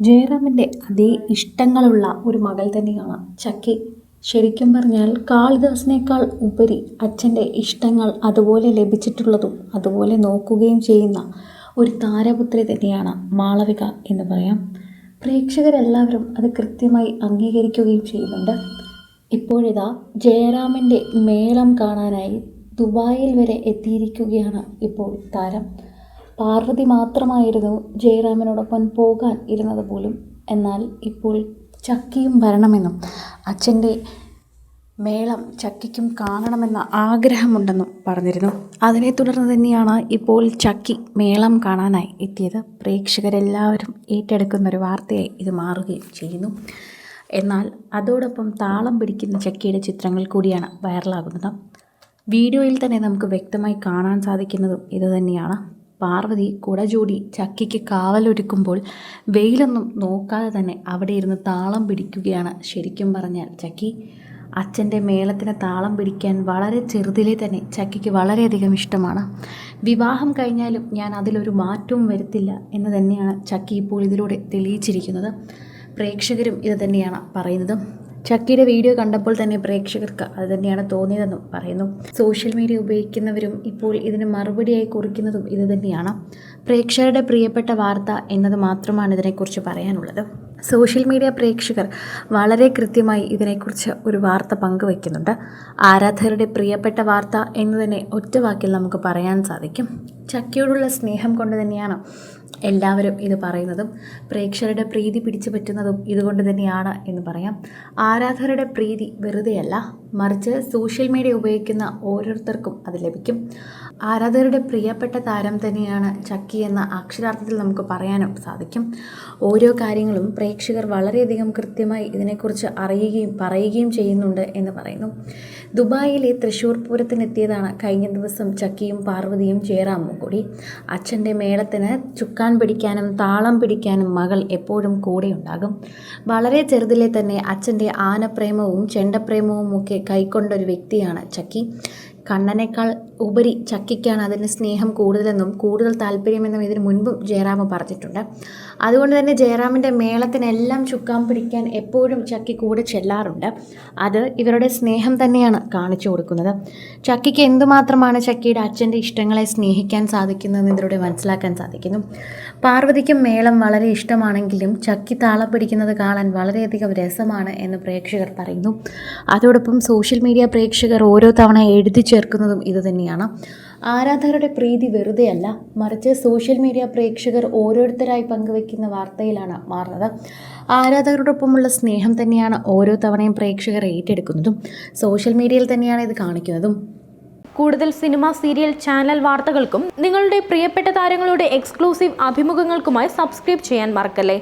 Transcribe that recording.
ജയറാമിന്റെ അതേ ഇഷ്ടങ്ങളുള്ള ഒരു മകൾ തന്നെയാണ് ചക്കി. ശരിക്കും പറഞ്ഞാൽ കാളിദാസിനേക്കാൾ ഉപരി അച്ഛന്റെ ഇഷ്ടങ്ങൾ അതുപോലെ ലഭിച്ചിട്ടുള്ളതും അതുപോലെ നോക്കുകയും ചെയ്യുന്ന ഒരു താരപുത്രി തന്നെയാണ് മാളവിക എന്ന് പറയാം. പ്രേക്ഷകരെല്ലാവരും അത് കൃത്യമായി അംഗീകരിക്കുകയും ചെയ്യുന്നുണ്ട്. ഇപ്പോഴിതാ ജയറാമിന്റെ മേളം കാണാനായി ദുബായിൽ വരെ എത്തിയിരിക്കുകയാണ് ഇപ്പോൾ താരം. പാർവതി മാത്രമായിരുന്നു ജയറാമിനോടൊപ്പം പോകാൻ ഇരുന്നത് പോലും. എന്നാൽ ഇപ്പോൾ ചക്കിയും വരണമെന്നും അച്ഛന്റെ മേളം ചക്കിക്കും കാണണമെന്ന ആഗ്രഹമുണ്ടെന്നും പറഞ്ഞിരുന്നു. അതിനെ തുടർന്ന് തന്നെയാണ് ഇപ്പോൾ ചക്കി മേളം കാണാനായി എത്തിയത്. പ്രേക്ഷകരെല്ലാവരും ഏറ്റെടുക്കുന്ന ഒരു വാർത്തയായി ഇത് മാറുകയും ചെയ്യുന്നു. എന്നാൽ അതോടൊപ്പം താളം പിടിക്കുന്ന ചക്കിയുടെ ചിത്രങ്ങൾ കൂടിയാണ് വൈറലാകുന്നത്. വീഡിയോയിൽ തന്നെ നമുക്ക് വ്യക്തമായി കാണാൻ സാധിക്കുന്നതും ഇതുതന്നെയാണ് പാർവതി കുടചൂടി ചക്കിക്ക് കാവലൊരുക്കുമ്പോൾ വെയിലൊന്നും നോക്കാതെ തന്നെ അവിടെ ഇരുന്ന് താളം പിടിക്കുകയാണ് ശരിക്കും പറഞ്ഞാൽ ചക്കി. അച്ഛന്റെ മേളത്തിന് താളം പിടിക്കാൻ വളരെ ചെറുതിലെ തന്നെ ചക്കിക്ക് വളരെയധികം ഇഷ്ടമാണ്. വിവാഹം കഴിഞ്ഞാലും ഞാൻ അതിലൊരു മാറ്റവും വരുത്തില്ല എന്ന് തന്നെയാണ് ചക്കി ഇപ്പോൾ ഇതിലൂടെ തെളിയിച്ചിരിക്കുന്നത്. പ്രേക്ഷകരും ഇത് തന്നെയാണ് പറയുന്നത്. ചക്കിയുടെ വീഡിയോ കണ്ടപ്പോൾ തന്നെ പ്രേക്ഷകർക്ക് അത് തന്നെയാണ് തോന്നിയതെന്നും പറയുന്നു. സോഷ്യൽ മീഡിയ ഉപയോഗിക്കുന്നവരും ഇപ്പോൾ ഇതിന് മറുപടിയായി കുറിക്കുന്നതും ഇത് തന്നെയാണ്. പ്രേക്ഷകരുടെ പ്രിയപ്പെട്ട വാർത്ത എന്നത് മാത്രമാണ് ഇതിനെക്കുറിച്ച് പറയാനുള്ളത്. സോഷ്യൽ മീഡിയ പ്രേക്ഷകർ വളരെ കൃത്യമായി ഇതിനെക്കുറിച്ച് ഒരു വാർത്ത പങ്കുവയ്ക്കുന്നുണ്ട് ആരാധകരുടെ പ്രിയപ്പെട്ട വാർത്ത എന്ന് തന്നെ ഒറ്റ വാക്കിൽ നമുക്ക് പറയാൻ സാധിക്കും. ചക്കിയോടുള്ള സ്നേഹം കൊണ്ട് തന്നെയാണ് എല്ലാവരും ഇത് പറയുന്നതും. പ്രേക്ഷകരുടെ പ്രീതി പിടിച്ചു പറ്റുന്നതും ഇതുകൊണ്ട് തന്നെയാണ് എന്ന് പറയാം. ആരാധകരുടെ പ്രീതി വെറുതെയല്ല മറിച്ച് സോഷ്യൽ മീഡിയ ഉപയോഗിക്കുന്ന ഓരോരുത്തർക്കും അത് ലഭിക്കും. ആരാധകരുടെ പ്രിയപ്പെട്ട താരം തന്നെയാണ് ചക്കി എന്ന അക്ഷരാർത്ഥത്തിൽ നമുക്ക് പറയാനും സാധിക്കും. ഓരോ കാര്യങ്ങളും പ്രേക്ഷകർ വളരെയധികം കൃത്യമായി ഇതിനെക്കുറിച്ച് അറിയുകയും പറയുകയും ചെയ്യുന്നുണ്ട് എന്ന് പറയുന്നു. ദുബായിലെ തൃശ്ശൂർ പൂരത്തിനെത്തിയതാണ് കഴിഞ്ഞ ദിവസം ചക്കിയും പാർവതിയും ജയറാമും. കൂടി. അച്ഛന്റെ മേളത്തിന് ചുക്കാൻ പിടിക്കാനും താളം പിടിക്കാനും മകൾ എപ്പോഴും കൂടെ ഉണ്ടാകും. വളരെ ചെറുതിലെ തന്നെ അച്ഛന്റെ ആനപ്രേമവും ചെണ്ടപ്രേമവും ഒക്കെ കൈക്കൊണ്ടൊരു വ്യക്തിയാണ് ചക്കി. കണ്ണനേക്കാൾ ഉപരി ചക്കിക്കാണ് അതിന് സ്നേഹം കൂടുതലെന്നും കൂടുതൽ താല്പര്യമെന്നും ഇതിനു മുൻപും ജയറാം പറഞ്ഞിട്ടുണ്ട്. അതുകൊണ്ട് തന്നെ ജയറാമിന്റെ മേളത്തിനെല്ലാം ചുക്കാൻ പിടിക്കാൻ എപ്പോഴും ചക്കി കൂടെ ചെല്ലാറുണ്ട്. അത് ഇവരുടെ സ്നേഹം തന്നെയാണ് കാണിച്ചു കൊടുക്കുന്നത്. ചക്കിക്ക് എന്തുമാത്രമാണ് ചക്കിയുടെ അച്ഛന്റെ ഇഷ്ടങ്ങളെ സ്നേഹിക്കാൻ സാധിക്കുന്നതെന്ന് ഇതിലൂടെ മനസ്സിലാക്കാൻ സാധിക്കുന്നു. പാർവതിക്കും മേളം വളരെ ഇഷ്ടമാണെങ്കിലും ചക്കി താളം പിടിക്കുന്നത് കാണാൻ വളരെയധികം രസമാണ് എന്ന് പ്രേക്ഷകർ പറയുന്നു. അതോടൊപ്പം സോഷ്യൽ മീഡിയ പ്രേക്ഷകർ ഓരോ തവണ എഴുതി ചേർക്കുന്നതും ഇതുതന്നെയാണ് ആരാധകരുടെ പ്രീതി വെറുതെയല്ല മറിച്ച് സോഷ്യൽ മീഡിയ പ്രേക്ഷകർ ഓരോരുത്തരായി പങ്കുവയ്ക്കുന്ന വാർത്തയിലാണ് മാറുന്നത്. ആരാധകരോടൊപ്പമുള്ള സ്നേഹം തന്നെയാണ് ഓരോ തവണയും പ്രേക്ഷകർ ഏറ്റെടുക്കുന്നതും സോഷ്യൽ മീഡിയയിൽ തന്നെയാണ് ഇത് കാണിക്കുന്നതും. കൂടുതൽ സിനിമ സീരിയൽ ചാനൽ വാർത്തകൾക്കും നിങ്ങളുടെ പ്രിയപ്പെട്ട താരങ്ങളുടെ എക്സ്ക്ലൂസീവ് അഭിമുഖങ്ങൾക്കുമായി സബ്സ്ക്രൈബ് ചെയ്യാൻ മറക്കല്ലേ?